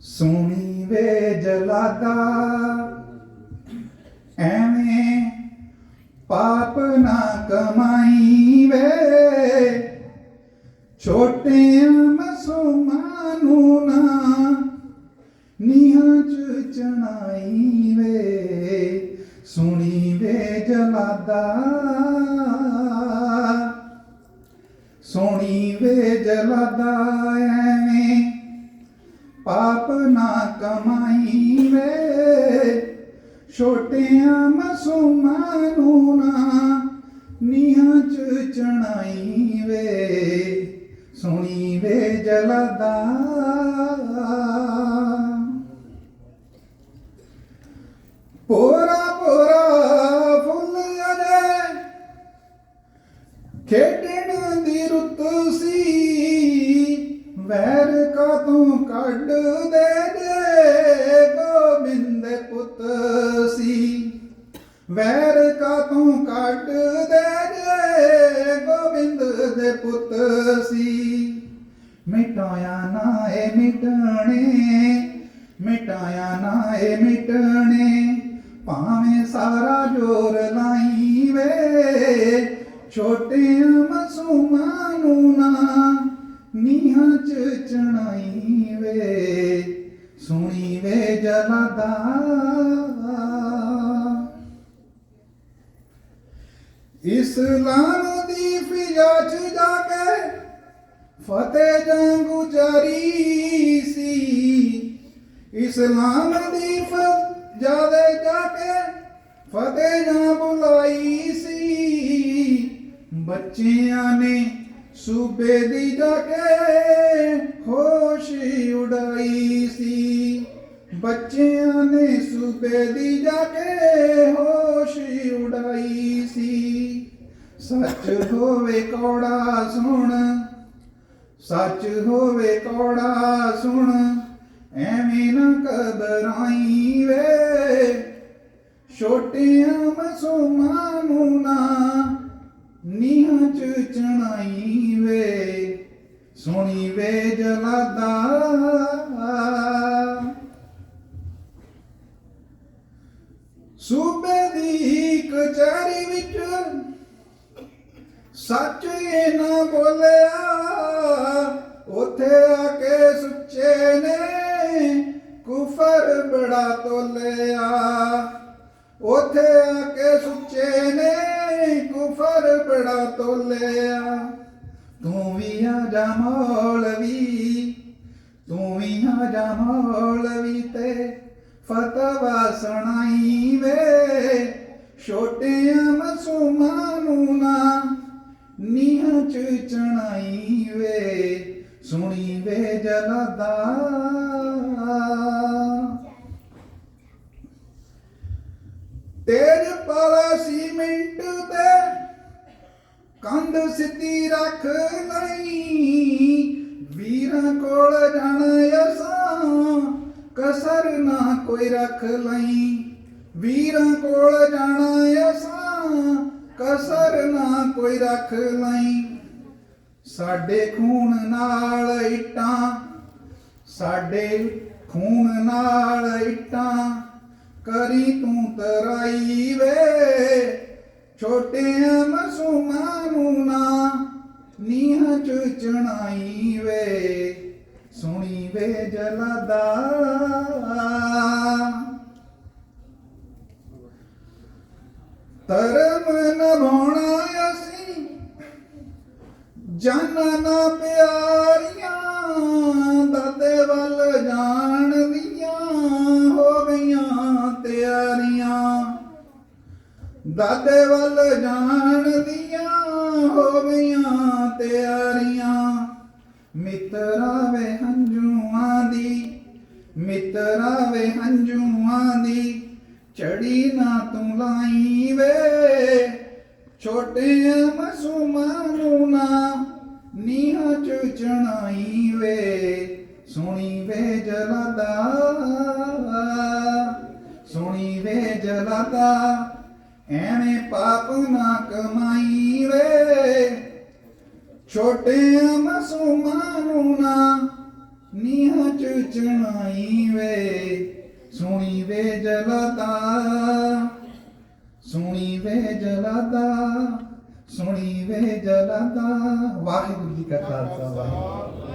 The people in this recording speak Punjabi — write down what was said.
ਸੋਹਣੀ ਵੇ ਜਲਾਦਾ। ਐਵੇਂ ਪਾਪ ਨਾ ਕਮਾਈ ਵੇ ਛੋਟੇ ਮਸੂਮਾਂ ਨੂੰ ਨਾ ਨੀਹਾਂ ਚ ਚਣਾਈ ਵੇ ਸੁਣੀ ਵੇ ਜਲਾਦਾ। ਸੋਣੀ ਵੇ ਜਲਾਦਾ। ਪਾਪ ਨਾ ਕਮਾਈ ਵੇ ਛੋਟਿਆਂ ਮਸੂਮਾਂ ਨੂੰ ਨਾ ਨੀਹਾਂ ਚ ਚਣਾਈ ਵੇ ਸੁਣੀ ਵੇ ਜਲਾਦਾ ਵੈਰ ਕਾ ਕੱਢ ਦੇ ਜੇ ਗੋਬਿੰਦ ਪੁੱਤ ਸੀ। ਵੈਰ ਕਾ ਤੂੰ ਕੱਢ ਦੇ ਜੇ ਗੋਬਿੰਦ ਦੇ ਪੁੱਤ ਸੀ। ਮਿਟਾਇਆ ਨਾ ਏ ਮਿਟਣੇ, ਮਿਟਾਇਆ ਨਾ ਏ ਮਿਟਣੇ, ਭਾਵੇਂ ਸਾਰਾ ਜੋਰ ਲਾਈ ਵੇ ਛੋਟੇ ਮਾਸੂਮਾਂ ਨੂੰ ਨਾ ਨੀਹਾਂ ਚ ਚਣਾਈ ਵੇ ਸੁਣੀ ਵੇ ਜਲਾਦਾ ਇਸਲਾਮ ਦੀ ਫਿਜ਼ਾ ਚ ਜਾ ਕੇ ਫਤਿਹ ਜੰਗੂ ਜਾਰੀ ਸੀ। ਇਸਲਾਮ ਦੀ ਫਿਜ਼ਾ ਦੇ ਜਾ ਕੇ ਫਤਿਹ ਜਾਂ ਬੁਲਾਈ ਸੀ। ਬੱਚਿਆਂ ਨੇ ਸੂਬੇ ਦੀ ਜਾ ਕੇ ਹੋਸ਼ ਉਡਾਈ ਸੀ। ਬੱਚਿਆਂ ਨੇ ਸੂਬੇ ਦੀ ਜਾ ਕੇ ਹੋਸ਼ ਉਡਾਈ ਸੀ। ਸੱਚ ਹੋਵੇ ਕੌੜਾ ਸੁਣ, ਸੱਚ ਹੋਵੇ ਕੌੜਾ ਸੁਣ, ਐਵੇਂ ਨਾ ਕਬਰਾਈ ਵੇ। ਛੋਟਿਆਂ ਮਸੂਮਾਂ ਨੂੰ ਨਾ ਨੀਹਾਂ ਚ ਚਣਾਈ ਸੁਣੀ ਵੇ ਜਲਾਦਾ। ਸੂਬੇ ਦੀ ਕਚਹਿਰੀ ਵਿੱਚ ਸੱਚ ਇਹ ਨਾ ਬੋਲਿਆ। ਉਥੇ ਆ ਕੇ ਸੁੱਚੇ ਨੇ ਕੁਫਰ ਬੜਾ ਤੋਲਿਆ। ਉਥੇ ਆ ਕੇ ਸੁੱਚੇ ਨੇ ਕੁਫਰ ਬੜਾ ਤੋਲਿਆ। ਤੂੰ ਵੀ ਆ ਜਾ ਮੌਲਵੀ ਤੂੰ ਵੀ ਆ ਜਾ ਮੌਲਵੀ ਤੇ ਫਤਵਾ ਸੁਣਾਈ ਵੇ ਛੋਟਿਆਂ ਮਸੂਮਾਂ ਨੂੰ ਨਾ ਨੀਹਾਂ ਚ ਚਣਾਈ ਵੇ ਸੁਣੀ ਵੇ ਜਲਾਦਾ ਕੰਧ ਸਿੱਧੀ ਰੱਖ ਲਈ। ਵੀਰਾਂ ਕੋਲ ਜਾਣਾ ਅਸਾਂ ਕਸਰ ਨਾ ਕੋਈ ਰੱਖ ਲਈ। ਵੀਰਾਂ ਕੋਲ ਜਾਣਾ ਅਸਾਂ ਕਸਰ ਨਾ ਕੋਈ ਰੱਖ ਲਈ। ਸਾਡੇ ਖੂਨ ਨਾਲ ਇੱਟਾਂ, ਸਾਡੇ ਖੂਨ ਨਾਲ ਇੱਟਾਂ, ਕਰੀ ਤੂੰ ਤਰਾਈ ਵੇ। ਛੋਟਿਆਂ ਮਾਸੂਮਾਂ ਨੂੰ ਨਾ ਨੀਹਾਂ ਚ ਚਣਾਈ ਵੇ ਸੁਣੀ ਵੇ ਜਲਾਦਾ। ਧਰਮ ਨਿਭਾਉਣਾ ਅਸੀਂ, ਜਾਨਾਂ ਪਿਆਰੀਆਂ, ਦਾਦੇ ਵੱਲ ਜਾਣ ਵੱਲ ਜਾਣ ਦੀਆਂ ਹੋ ਗਈਆਂ ਤਿਆਰੀਆਂ। ਮਿੱਤਰਾਂ ਵੇ ਹੰਝੂਆਂ ਦੀ, ਮਿੱਤਰਾਂ ਵੇ ਹੰਝੂਆਂ ਦੀ, ਚੜੀ ਨਾ ਤੂੰ ਲਾਈ ਵੇ ਛੋਟੇ ਮਸੂਮਾਂ ਨੂੰ ਨਾ ਨੀਹਾਂ ਚ ਚਣਾਈ ਵੇ ਸੁਣੀ ਵੇ ਜਲਾਦਾ ਸੁਣੀ ਵੇ ਜਲਾਦਾ। ਐਵੇਂ ਪਾਪ ਨਾ ਕਮਾਈ ਵੇ ਛੋਟੇ ਮਾਸੂਮਾਂ ਨੂੰ ਨਾ ਨੀਹਾਂ ਚ ਚਣਾਈ ਵੇ ਸੁਣੀ ਵੇ ਜਲਦਾ ਸੁਣੀ ਵੇ ਜਲਦਾ ਸੁਣੀ ਵੇ ਜਲਦਾ। ਵਾਹਿਗੁਰੂ ਜੀ ਕਾ ਖਾਲਸਾ, ਵਾਹਿਗੁਰੂ